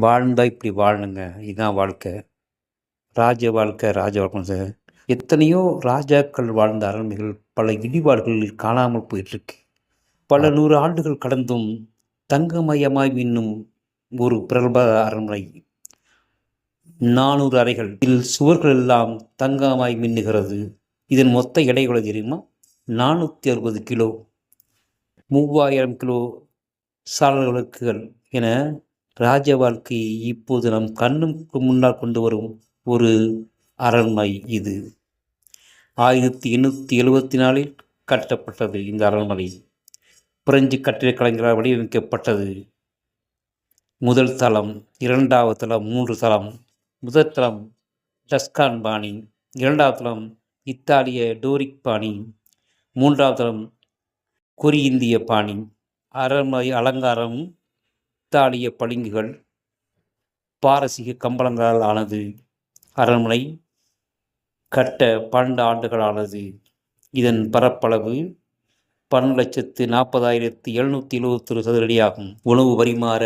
வாழ்ந்தா இப்படி வாழணுங்க இதுதான் வாழ்க்கை. ராஜ வாழ்க்கை ராஜ வாழ்க்கை. சார் எத்தனையோ ராஜாக்கள் வாழ்ந்த அரண்மைகள் பல இடிபாடுகளில் காணாமல் போயிட்டுருக்கு. பல நூறு ஆண்டுகள் கடந்தும் தங்கமயமாய் இன்னும் ஒரு பிரபல அரண்மனை நானூறு அறைகள். இதில் சுவர்கள் எல்லாம் தங்கமாய் மின்னுகிறது. இதன் மொத்த எடை எவ்வளவு தெரியுமா? நானூற்றி அறுபது கிலோ. மூவாயிரம் கிலோ சாளர்களுக்குகள் என ராஜ வாழ்க்கையை இப்போது நம் கண்ணுக்கு முன்னால் கொண்டு வரும் ஒரு அரண்மனை இது. ஆயிரத்தி எண்ணூற்றி எழுபத்தி நாலில் கட்டப்பட்டது இந்த அரண்மனை. பிரெஞ்சு கட்டிடக் கலைஞரால் வடிவமைக்கப்பட்டது. முதல் தளம் இரண்டாவது தளம் மூன்று தளம். முதல் தளம் டஸ்கான் பாணி. இரண்டாவது தளம் இத்தாலிய டோரிக் பாணி. மூன்றாவது தளம் கொரி இந்திய பாணி. அரண்மனை அலங்காரம் இத்தாலிய பளிங்குகள் பாரசீக கம்பளங்களால் ஆனது அரண்மனை கட்ட பன்னெண்டு ஆண்டுகள் ஆனது இதன் பரப்பளவு பன்னெண்டு லட்சத்து நாற்பதாயிரத்தி எழுநூற்றி எழுபத்தொரு சதுரடியாகும் உணவு பரிமாற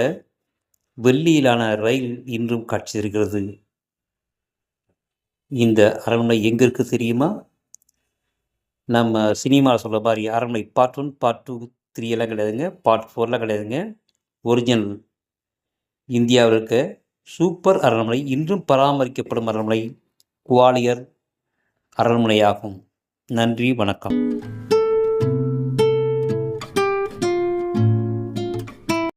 வெள்ளியிலான ரயில் இன்றும் காட்சி தருகிறது இந்த அரண்மனை எங்கே இருக்குது தெரியுமா? நம்ம சினிமாவில் சொல்ல மாதிரி Aranmanai part one part two three எல்லாம் கிடையாதுங்க. பார்ட் ஃபோர்லாம் கிடையாதுங்க. ஒரிஜினல் இந்தியாவில் இருக்க சூப்பர் அரண்மனை இன்றும் பராமரிக்கப்படும் அரண்மனை குவாலியர் அரண்மனையாகும். நன்றி வணக்கம்.